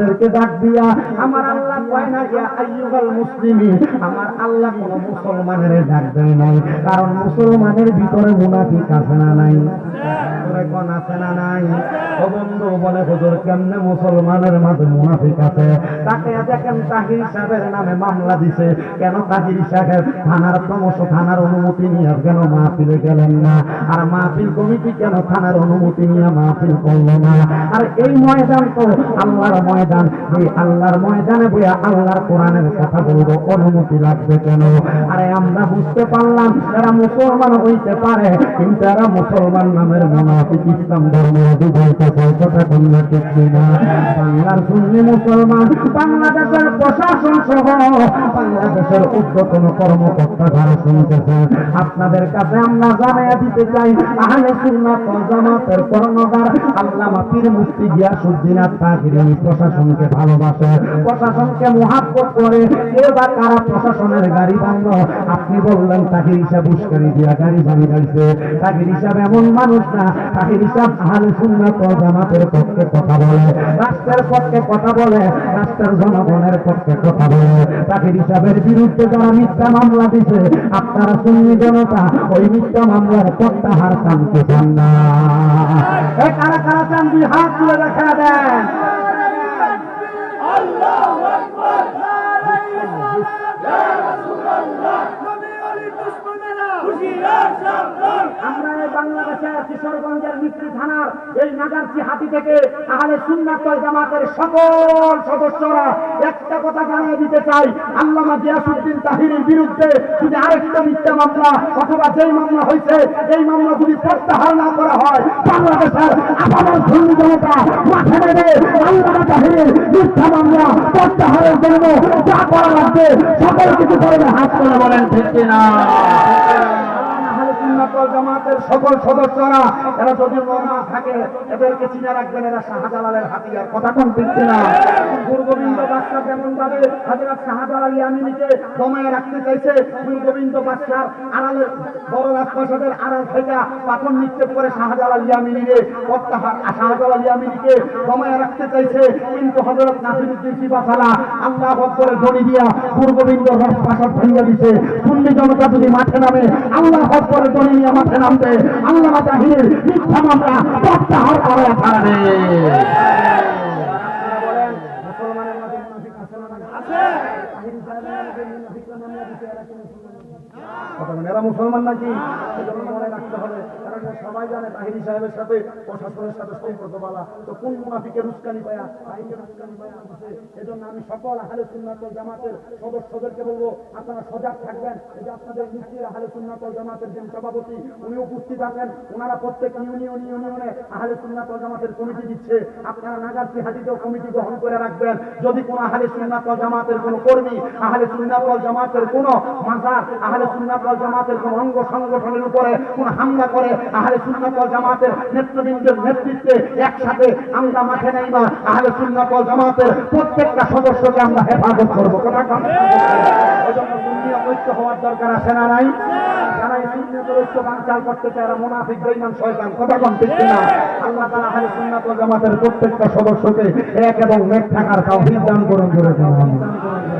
মুনাফিকদেরকে ডাক দিয়া, আমার আল্লাহ কয় না, ইয়া মুসলিমিন? আমার আল্লাহ কোন মুসলমানের ডাক দেয় নাই, কারণ মুসলমানের ভিতরে মুনাফিক আছে না নাই? তাকে মামলা দিছে। কেন অনুমতি নিয়ে কেন মাহফিলে গেলেন না? আর মাহফিল কমিটি কেন থানার অনুমতি নিয়ে মাহফিল করল না? আর এই ময়দান তো আল্লাহর এই আল্লাহর ময়দানে বইয়া আল্লাহর কোরআনের কথা বলব, অনুমতি লাগবে কেন? আরে আমরা বুঝতে পারলাম এরা মুসলমান হইতে পারে, কিন্তু এরা মুসলমান নামের মোনাফিক ইসলাম ডুবাইতেছে কথা কন্যা ঠিক না বাংলার সুন্নি মুসলমান, বাংলাদেশের প্রশাসন সহ বাংলাদেশের উদ্যতন কর্মকর্তা যারা শুনতেছে। আপনাদের কাছে আমরা জানাইয়া দিতে চাই, আহলে সুন্নাত জামাতের কর্ণধার আল্লামা পীর মুফতি গিয়াসউদ্দিন আত্মাগিরি প্রশাসনকে ভালোবাসে, প্রশাসনকে মহাব্বত করে বা কারা প্রশাসনের গাড়ি বাংলো আপনি বললেন, তাকে হিসাব উস্কানি দিয়া গাড়ি বাড়ি গাইছে তাকে হিসাব এমন মানুষ না, তাকে হিসাব আহলে সুন্নাত জামাতের পক্ষে কথা বলে, রাষ্ট্রের পক্ষে কথা বলে, রাষ্ট্রের জনগণের পক্ষে কথা বলে। তাকে হিসাবের বিরুদ্ধে যারা মিথ্যা মামলা দিছে, আপনারা সুন্নি জনতা, ওই মিথ্যা মামলার প্রত্যাহার টানতে চান না। কারা কারা চান? দুই হাত তুলে দেখা দেন। আমরা এই বাংলাদেশের কিশোরগঞ্জের মিত্রি থানার এই হাতি থেকে। আহলে সুন্নাত ওয়াল জামাতের সকল সদস্যরা একটা কথা জানিয়ে দিতে চাই। আল্লামা বিরুদ্ধে যদি আরেকটা মিথ্যা মামলা অথবা যেই মামলা হয়েছে, এই মামলা যদি প্রত্যাহার না করা হয়, বাংলাদেশের আপামর সুন্নি জনতা মাঠে নেবে আল্লামা মিথ্যা মামলা প্রত্যাহারের জন্য যা করা লাগবে, সকল কিছু করবে হাত করে বলেন, ঠিক কিনা? সুন্নাত জামাতের সকল সদস্যরা এরা যদি মনে থাকে, এদেরকে চিনে রাখবেন এরা শাহজালালের হাতিয়ার। কথা কোন দিচ্ছে না গুরুগোবিন্দ বাদশাহ যেমন ভাবে হযরত শাহজালাল ইয়ামিনীকে দমায় রাখতে চাইছে গুরুগোবিন্দ বাদশার আড়ালে বড় রাজপ্রাসাদের আড়াল থেকে পাথর নিক্ষেপ করে শাহজালাল ইয়ামিনীকে প্রত্যাহার শাহজালাল ইয়ামিনীকে দমায় রাখতে চাইছে কিন্তু হযরত নাসিরউদ্দিন সিবাসালা আল্লাহ করে ধনী দিয়া গুরুগোবিন্দ রাজপ্রাসাদ ভেঙে দিছে। সুন্নি জনতা যদি মাঠে নামে, আল্লাহ করে ধনী নিয়ে মাঠে নামবে আল্লাহ তাহির মিথ্যা মামলা প্রত্যাহার করে ছাড়বে মুসলমানের মাঝে মুনাফিক আছে না নাই? তাহির সাহেবের মাঝে মুনাফিকরা মামলা দিছে, এরা কি মুসলমান? কথা এরা মুসলমান নাকি? সেজন্য হবে কারণ সবাই জানে তাহিরি সাহেবের সাথে, প্রশাসনের সাথে সম্পর্ক তো কোন মুনাফিকের উস্কানি পায়া? তাহিরের উস্কানি পায়া এজন্য আমি সকল আহলে সুন্নাত জামাতের সদস্যদেরকে বলব, আপনারা সজাগ থাকবেন। যে আপনাদের মিষ্টির আহলে সুন্নাত জামাতের যিনি সভাপতি, উনি উপস্থিত আছেন ওনারা প্রত্যেক ইউনিয়ন ইউনিয়নে আহলে সুন্নাত জামাতের কমিটি দিচ্ছে। আপনারা নাগারসি হাটিতেও কমিটি গ্রহণ করে রাখবেন। যদি কোনো আহলে সুন্নাত জামাতের কোনো কর্মী, আহলে সুন্নাত জামাতের কোনো মাজার, আহলে সুন্নাত জামাতের কোনো অঙ্গ সংগঠনের উপরে কোনো হামলা করে আহলে সুন্নাত ওয়াল জামাতের নেতৃবৃন্দের নেতৃত্বে একসাথে আমরা মাঠে নেই না আহলে সুন্নাত ওয়াল জামাতের প্রত্যেকটা সদস্যকে আমরা হেফাজত করব। কথা কম ঐক্য হওয়ার দরকার আছে না নাই? যারা এই সুন্নিয়তের ঐক্য বানচাল করতে চায় এরা মুনাফিক বেঈমান শয়তান। কথা কম ঠিক না আল্লাহ তাআলা আহলে সুন্নাত ওয়াল জামাতের প্রত্যেকটা সদস্যকে এক এবং নেক থাকার তৌফিক দান করুন জোরে জোরে।